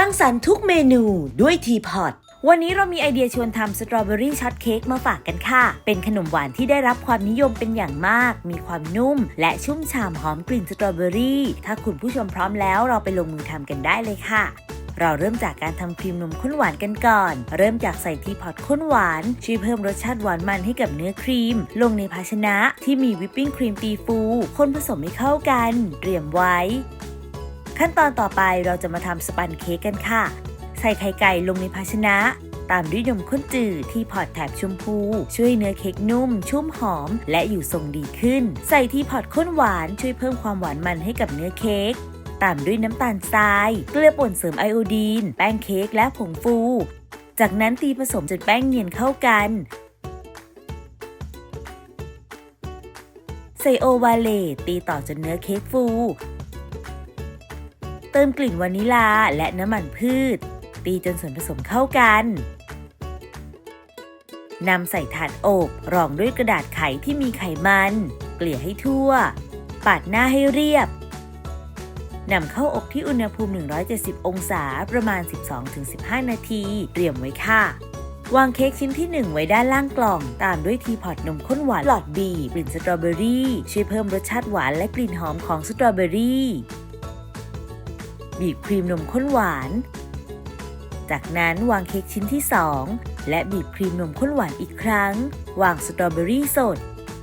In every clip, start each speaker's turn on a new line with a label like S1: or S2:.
S1: สร้างสรรค์ทุกเมนูด้วยทีพอตวันนี้เรามีไอเดียชวนทำสตรอเบอรี่ช็อตเค้กมาฝากกันค่ะ เป็นขนมหวานที่ได้รับความนิยมเป็นอย่างมาก มีความนุ่ม และชุ่มฉ่ำหอมกลิ่นสตรอเบอรี่ ถ้าคุณผู้ชมพร้อมแล้วเราไปลงมือทำกันได้เลยค่ะเราเริ่มจากการทำครีมนมข้นหวานกันก่อน เริ่มจากใส่ทีพอตข้นหวาน ช่วยเพิ่มรสชาติหวานมันให้กับเนื้อครีม ลงในภาชนะที่มีวิปปิ้งครีมตีฟู คนผสมให้เข้ากัน เตรียมไว้ ขั้นตอนต่อไปเราจะมาทำสปันเค้กกันค่ะ ใส่ไข่ไก่ลงในภาชนะ ตามด้วยนมข้นจืดที่พอร์ตแถบชมพู ช่วยเนื้อเค้กนุ่ม ชุ่มหอม และอยู่ทรงดีขึ้น ใส่ที่พอร์ตข้นหวานช่วยเพิ่มความหวานมันให้กับเนื้อเค้กตามด้วยน้ำตาลทราย เกลือป่นเสริมไอโอดีน แป้งเค้กและผงฟู จากนั้นตีผสมจนแป้งเนียนเข้ากัน ใส่โอวาเลตตีต่อจนเนื้อเค้กฟู เติมกลิ่นวานิลาและน้ำมันพืช ตีจนส่วนผสมเข้ากันนำใส่ถาดอบรองด้วยกระดาษไขที่มีไขมัน เกลี่ยให้ทั่ว ปาดหน้าให้เรียบนำเข้าอบที่อุณหภูมิ 170 องศาประมาณ 12-15 นาที เตรียมไว้ค่ะ วางเค้กชิ้นที่ 1 ไว้ด้านล่างกล่อง ตามด้วยทีพอตนมข้นหวานหลอดบี กลิ่นสตรอเบอรี่ ช่วยเพิ่มรสชาติหวานและกลิ่นหอมของสตรอเบอรี่ บีบครีมนมข้นหวาน จากนั้นวางเค้กชิ้นที่ 2 และบีบครีมนมข้นหวานอีกครั้ง วางสตรอเบอรี่สด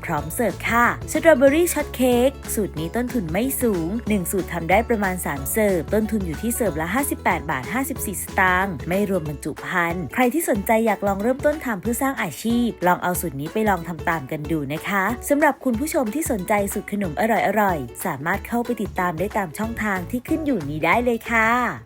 S1: พร้อมเสิร์ฟค่ะสตรอเบอรี่ช็อตเค้กสูตรนี้ต้นทุนไม่สูง 1 สูตรทำได้ประมาณ 3 เสิร์ฟ ต้นทุนอยู่ที่เสิร์ฟละ 58 บาท 54 สตางค์ไม่รวมบรรจุภัณฑ์ใครที่สนใจอยากลองเริ่มต้นทำเพื่อสร้างอาชีพ ลองเอาสูตรนี้ไปลองทำตามกันดูนะคะสำหรับคุณผู้ชมที่สนใจสูตรขนมอร่อยๆสามารถเข้าไปติดตามได้ตามช่องทางที่ขึ้นอยู่นี้ได้เลยค่ะ